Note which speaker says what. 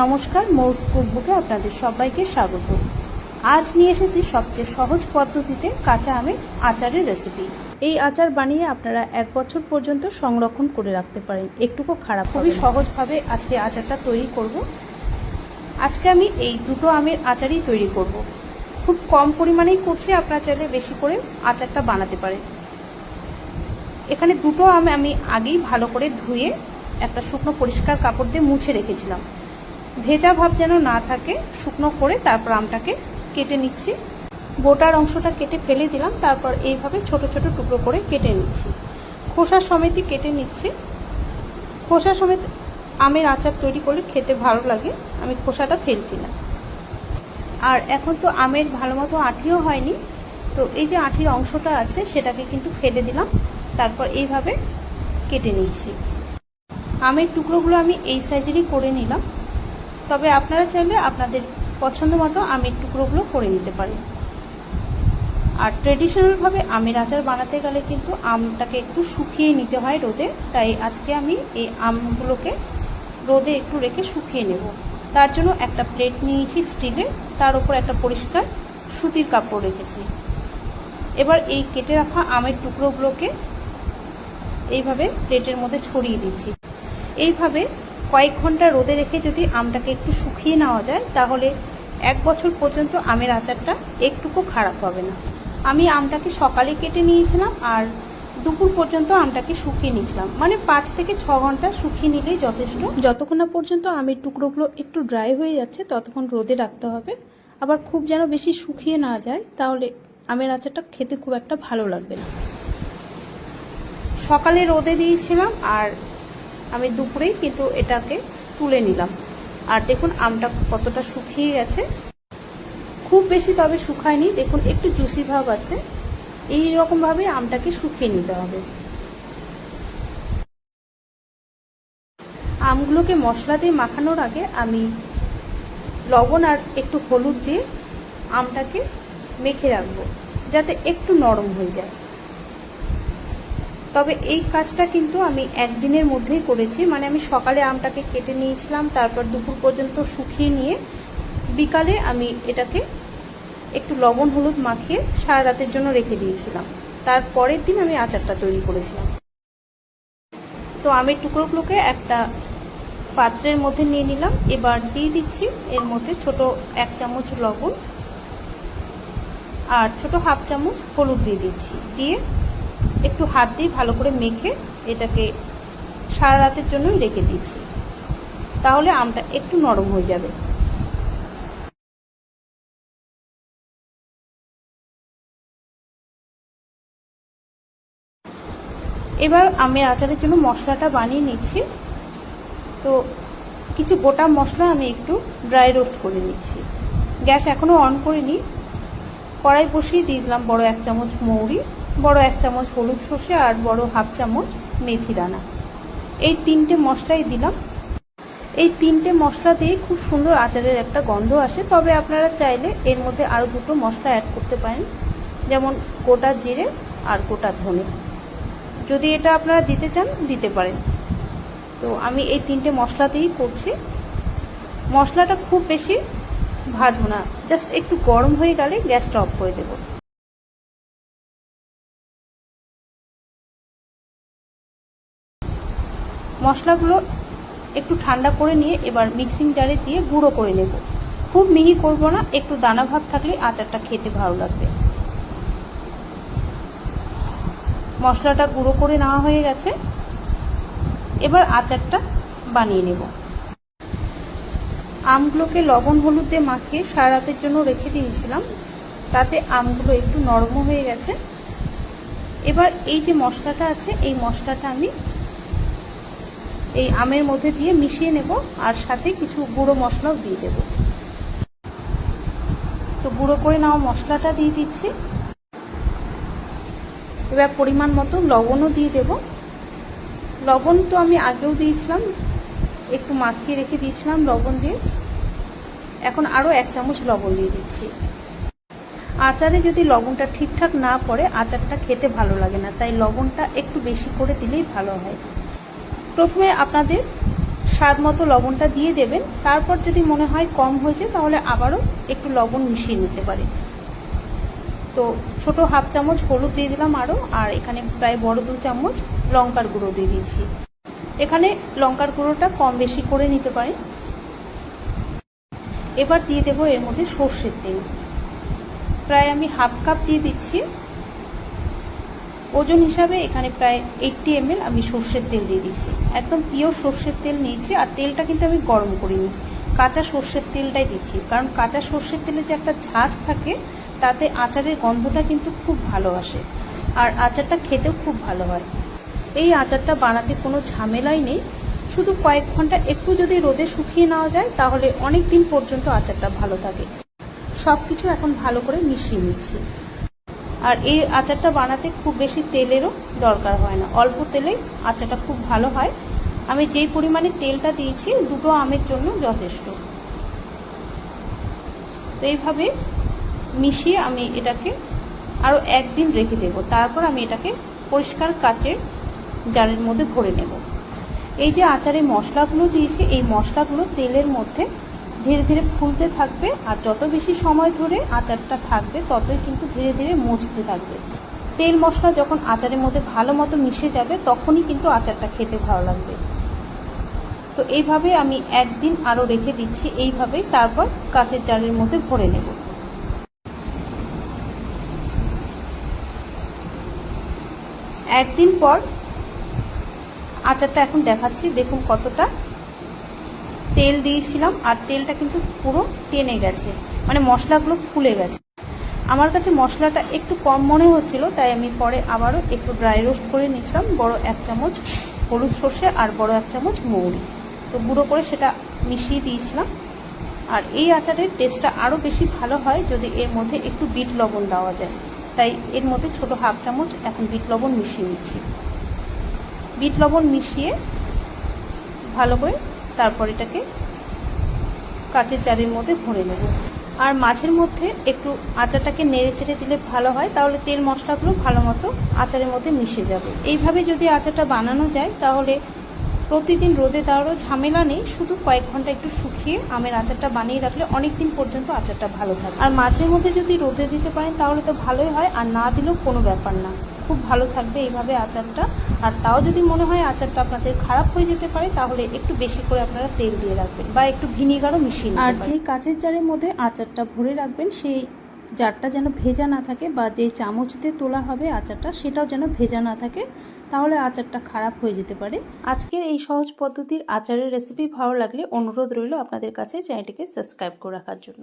Speaker 1: নমস্কার, মৌস কুকবুকে আপনাদের সবাইকে স্বাগত। আজ নিয়ে এসেছি সবচেয়ে সহজ পদ্ধতিতে কাঁচা আমের আচারের রেসিপি এই আচার বানিয়ে আপনারা এক বছর পর্যন্ত সংরক্ষণ করে রাখতে পারেন। একটুকু খারাপ খুবই সহজভাবে আজকে আচারটা তৈরি করব। আজকে আমি এই দুটো আমের আচারই তৈরি করব। খুব কম পরিমাণেই করছি, আপনারা চাইলে বেশি করে আচারটা বানাতে পারেন। এখানে দুটো আম আমি আগেই ভালো করে ধুয়ে একটা শুকনো পরিষ্কার কাপড় দিয়ে মুছে রেখেছিলাম। ভেজা ভাব যেন না থাকে, শুকনো করে তারপর আমটাকে কেটে নিচ্ছি। গোটার অংশটা কেটে ফেলে দিলাম, তারপর এইভাবে ছোট ছোট টুকরো করে কেটে নিচ্ছি। খোসা সমেতই কেটে নিচ্ছি। খোসা সমেত আমের আচার তৈরি করলে খেতে ভালো লাগে, আমি খোসাটা ফেলছি না। আর এখন তো আমের ভালো মতো আঠিও হয়নি, তো এই যে আঠির অংশটা আছে, সেটাকে কিন্তু ফেলে দিলাম, তারপর এইভাবে কেটে নিচ্ছি। আমের টুকরোগুলো আমি এই সাইজেরই করে নিলাম। তবে আপনারা চাইলে আপনাদের পছন্দ মতো আমের টুকরোগুলো করে নিতে পারেন। আর ট্রেডিশনালভাবে আমের আচার বানাতে গেলে কিন্তু আমটাকে একটু শুকিয়ে নিতে হয় রোদে, তাই আজকে আমি এই আমগুলোকে রোদে একটু রেখে শুকিয়ে নেব। তার জন্য একটা প্লেট নিয়েছি স্টিলের তার উপর একটা পরিষ্কার সুতির কাপড় রেখেছি। এবার এই কেটে রাখা আমের টুকরোগুলোকে এইভাবে প্লেটের মধ্যে ছড়িয়ে দিচ্ছি। এইভাবে কয়েক ঘণ্টা রোদে রেখে যদি আমটাকে একটু শুকিয়ে নেওয়া যায়, তাহলে এক বছর পর্যন্ত আমের আচারটা একটুকু খারাপ হবে না। আমি আমটাকে সকালে কেটে নিয়েছিলাম আর দুপুর পর্যন্ত আমটাকে শুকিয়ে নিয়েছিলাম। মানে পাঁচ থেকে ছ ঘণ্টা শুকিয়ে নিলেই যথেষ্ট। যতক্ষণ না পর্যন্ত আমের টুকরোগুলো একটু ড্রাই হয়ে যাচ্ছে, ততক্ষণ রোদে রাখতে হবে। আবার খুব যেন বেশি শুকিয়ে না যায়, তাহলে আমের আচারটা খেতে খুব একটা ভালো লাগবে না। সকালে রোদে দিয়েছিলাম আর আমি দুপুরেই কিন্তু এটাকে তুলে নিলাম। আর দেখুন, আমটা কতটা শুকিয়ে গেছে। খুব বেশি তবে শুকায়নি। দেখুন, একটু জুসি ভাব আছে। এই রকমভাবে আমটাকে শুকিয়ে নিতে হবে। আমগুলোকে মশলা দিয়ে মাখানোর আগে আমি লবণ আর একটু হলুদ দিয়ে আমটাকে মেখে রাখব, যাতে একটু নরম হয়ে যায়। তবে এই কাজটা কিন্তু আমি একদিনের মধ্যেই করেছি। মানে আমি সকালে আমটাকে কেটে নিয়েছিলাম, তারপর দুপুর পর্যন্ত শুকিয়ে নিয়ে বিকালে আমি এটাকে একটু লবণ, হলুদ মাখিয়ে সারা রাতের জন্য রেখে দিয়েছিলাম। তার পরের দিন আমি আচারটা তৈরি করেছিলাম। তো আমের টুকরোগুলোকে একটা পাত্রের মধ্যে নিয়ে নিলাম। এবার দিয়ে দিচ্ছি এর মধ্যে ছোট এক চামচ লবণ আর ছোট হাফ চামচ হলুদ দিয়ে দিচ্ছি। দিয়ে একটু হাত দিয়ে ভালো করে মেখে এটাকে সারা রাতের জন্য রেখে দিচ্ছি তাহলে আমটা একটু নরম হয়ে যাবে। এবার আমের আচারের জন্য মশলাটা বানিয়ে নিচ্ছি। তো কিছু গোটা মশলা আমি একটু ড্রাই রোস্ট করে নিচ্ছি। গ্যাস এখনও অন করিনি। কড়াই বসিয়ে দিয়ে দিলাম বড় এক চামচ মৌরি। বড় এক চামচ হলুদ সর্ষে আর বড় হাফ চামচ মেথি দানা। এই তিনটে মশলাই দিলাম। এই তিনটে মশলা দিয়ে খুব সুন্দর আচারের একটা গন্ধ আসে। তবে আপনারা চাইলে এর মধ্যে আরও দুটো মশলা অ্যাড করতে পারেন। যেমন গোটা জিরে আর গোটা ধনে। যদি এটা আপনারা দিতে চান, দিতে পারেন। তো আমি এই তিনটে মশলা দিয়েই করছি। মশলাটা খুব বেশি ভাজবো না। জাস্ট একটু গরম হয়ে গেলে গ্যাসটা অফ করে দেবো। মশলাগুলো একটু ঠান্ডা করে নিয়ে এবার মিক্সিং জারে দিয়ে গুঁড়ো করে নেব। খুব মিহি করব না, একটু দানা ভাব থাকলে আচারটা খেতে ভালো লাগবে। মশলাটা গুঁড়ো করে নেওয়া হয়ে গেছে। এবার আচারটা বানিয়ে নেব। আমগুলোকে লবণ হলুদ মাখিয়ে সারা রাতের জন্য রেখে দিয়েছিলাম। তাতে আমগুলো একটু নরম হয়ে গেছে। এবার এই যে মশলাটা আছে, এই মশলাটা আমি এই আমের মধ্যে দিয়ে মিশিয়ে নেব আর সাথে কিছু গুঁড়ো মশলাও দিয়ে দেব। তো গুঁড়ো করে নেওয়া মশলাটা দিয়ে দিচ্ছি। এবার পরিমাণ মতো লবণও দিয়ে দেব। লবণ তো আমি আগেও দিয়েছিলাম, একটু মাখিয়ে রেখে দিয়েছিলাম লবণ দিয়ে। এখন আরও এক চামচ লবণ দিয়ে দিচ্ছি। আচারে যদি লবণটা ঠিকঠাক না পড়ে, আচারটা খেতে ভালো লাগে না, তাই লবণটা একটু বেশি করে দিলেই ভালো হয়। প্রথমে আপনাদের স্বাদ মতো লবণটা দিয়ে দেবেন। তারপর যদি মনে হয় কম হয়েছে, তাহলে আবারও একটু লবণ মিশিয়ে নিতে পারে। তো ছোট হাফ চামচ হলুদ দিয়ে দিলাম আরও, আর এখানে প্রায় বড় দু চামচ লঙ্কার গুঁড়ো দিয়ে দিয়েছি। এখানে লঙ্কার গুঁড়োটা কম বেশি করে নিতে পারেন। এবার দিয়ে দেবো এর মধ্যে সর্ষের তেল। প্রায় আমি হাফ কাপ দিয়ে দিচ্ছি। ওজন হিসাবে এখানে প্রায় এইটটি এমএল আমি সর্ষের তেল দিয়ে দিচ্ছি। একদম পিওর সর্ষের তেল নিয়েছি আর তেলটা কিন্তু আমি গরম করিনি। কাঁচা সর্ষের তেলটাই দিচ্ছি। কারণ কাঁচা সর্ষের তেলে যে একটা ঝাঁঝ থাকে, তাতে আচারের গন্ধটা কিন্তু খুব ভালো আসে। আর আচারটা খেতেও খুব ভালো হয়। এই আচারটা বানাতে কোনো ঝামেলাই নেই। শুধু কয়েক ঘণ্টা একটু যদি রোদে শুকিয়ে নেওয়া যায়, তাহলে অনেক দিন পর্যন্ত আচারটা ভালো থাকে। সব কিছু এখন ভালো করে মিশিয়ে নিচ্ছি। আর এই আচারটা বানাতে খুব বেশি তেলেরও দরকার হয় না। অল্প তেলেই আচারটা খুব ভালো হয়। আমি যেই পরিমাণে তেলটা দিয়েছি, দুটো আমের জন্য যথেষ্ট। তো এইভাবে মিশিয়ে আমি এটাকে আরও একদিন রেখে দেব। তারপর আমি এটাকে পরিষ্কার কাচের জারের মধ্যে ভরে নেব। এই যে আচারে মশলাগুলো দিয়েছি, এই মশলাগুলো তেলের মধ্যে ধীরে ধীরে ফুলতে থাকবে আর যত বেশি সময় ধরে আচারটা থাকবে, ততই কিন্তু ধীরে ধীরে মুছতে থাকবে। তেল মশলা যখন আচারের মধ্যে ভালো মতো মিশে যাবে, তখনই কিন্তু আচারটা খেতে ভালো লাগবে। তো এইভাবে আমি একদিন আরও রেখে দিচ্ছি, এইভাবে তারপর কাঁচের জারের মধ্যে ভরে নেব। একদিন পর আচারটা এখন দেখাচ্ছি, দেখুন কতটা তেল দিয়েছিলাম আর তেলটা কিন্তু পুরো টেনে গেছে। মানে মশলাগুলো ফুলে গেছে। আমার কাছে মশলাটা একটু কম মনে হচ্ছিল, তাই আমি পরে আবারও একটু ড্রাই রোস্ট করে নিয়েছিলাম। বড় এক চামচ হলুদ সর্ষে আর বড় এক চামচ মৌরি। তো গুঁড়ো করে সেটা মিশিয়ে দিয়েছিলাম। আর এই আচারের টেস্টটা আরও বেশি ভালো হয় যদি এর মধ্যে একটু বিট লবণ দেওয়া যায়। তাই এর মধ্যে ছোট হাফ চামচ এখন বিট লবণ মিশিয়ে নিচ্ছি। বিট লবণ মিশিয়ে ভালো করে তারপর এটাকে কাঁচের জারের মধ্যে ভরে নেব। আর মাছের মধ্যে একটু আচারটাকে নেড়ে চেড়ে দিলে ভালো হয়, তাহলে তেল মশলাগুলো ভালো মতো আচারের মধ্যে মিশে যাবে। এইভাবে যদি আচারটা বানানো যায়, তাহলে প্রতিদিন রোদে দেওয়ারও ঝামেলা নেই শুধু কয়েক ঘণ্টা একটু শুকিয়ে আমের আচারটা বানিয়ে রাখলে অনেক দিন পর্যন্ত আচারটা ভালো থাকে। আর মাঝে মধ্যে যদি রোদে দিতে পারেন তাহলে তো ভালোই হয় আর না দিলেও কোনো ব্যাপার না। খুব ভালো থাকবে এইভাবে আচারটা। আর তাও যদি মনে হয় আচারটা আপনাদের খারাপ হয়ে যেতে পারে তাহলে একটু বেশি করে আপনারা তেল দিয়ে রাখবেন বা একটু ভিনিগারও মিশিয়ে আর যে কাঁচের জারের মধ্যে আচারটা ভরে রাখবেন সেই জারটা যেন ভেজা না থাকে বা যেই চামচ দিয়ে তোলা হবে আচারটা, সেটাও যেন ভেজা না থাকে, তাহলে আচারটা খারাপ হয়ে যেতে পারে। আজকের এই সহজ পদ্ধতির আচারের রেসিপি ভালো লাগলে অনুরোধ রইল আপনাদের কাছে চ্যানেলটিকে সাবস্ক্রাইব করে রাখার জন্য।